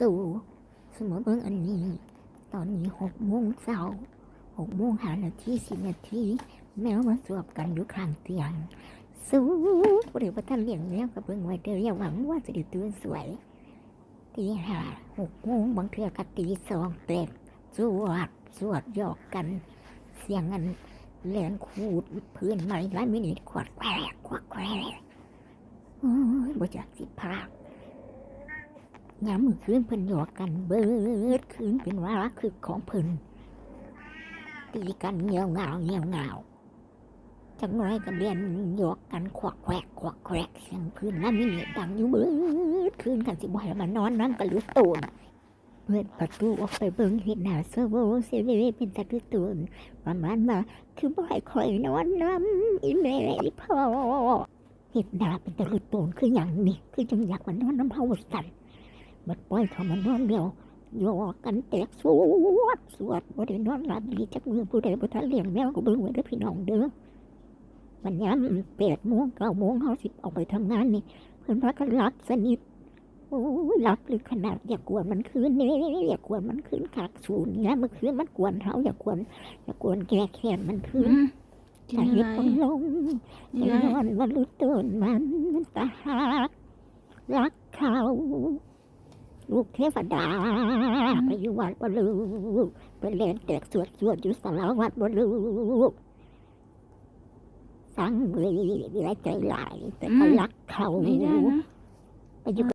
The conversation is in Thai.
สู่สมมติเบิ่งอันนี้ ตอนนี้หกโมงเช้าหกโมงหานาทีสิบนาทีแมวมาสวบกันอยู่ข้างเตียง สู้บ่ได้ว่าท่านเลี้ยงแมวก็เบิ่งไว้เด้ออย่าหวังว่าจะได้ตื่นสวยตีห้าหกโมงบางเทื่อก็ตีสองเต็มสวดสวดหยอกกัน เสียงอันแหลนขูดพื้นไม้หลายมินิขวดแควกขวดแควกโอ้ยบ่จากสิพาก ยามมือคืนเพิ่นหยอกกันเบิดคืนเป็นวาระคือของเพิ่นตีกันเงียวเงาเงียวเงาจังไรก็เรียนหยอกกันขวักแควกขวักแควกเสียงพื้นน้ำมินิดังอยู่เบิดคืนกันสิบ่ให้มานอนนั่งกันหรือตูนเปิดประตูออกไปเบิ่งเห็นหน้าเซอร์โวเซเวเป็นตะคือตูนประมาณว่าคือบ่ให้คอยนอนน้ำอีแม่อีพ่อเห็ดหน้าเป็นตะลุตูนคืออย่างนี้คือจังอยากมานอนน้ำเฮาสั่น บัดปล่อยเขามานอนเดียวโยกกันแตกสวดสวดบ่ได้นอนหลับดีจักมือผู้ใดบ่ทันเลี้ยงแมวก็เบิ่งไว้เด้อพี่น้องเด้อวันยามแปดโมงเก้าโมงเฮาสิออกไปทำงานนี่ เพิ่นว่าก็หลับสนิทโอ้ยหลับลึกขนาดอย่ากวนมันคืนนี่อย่ากวนมันคืนขากศูนย์นะเมื่อคืนมันกวนเฮาอย่ากวนตะโกนแก้แค้นมันขึ้นกินแต่อะเห็ดไรต้องลงกิแต่นอะไรนอนวันรู้ตื่นมันตาหักรักเขา ลูกเทวดาไปอยู่วัดบ่ลูกไปเล่นแตกสวดสวดอยู่สารวัดบ่ลูกสั่งเลยวิไลใจหลายแต่ก็รักเขาไม่ได้นะ ไปอยู่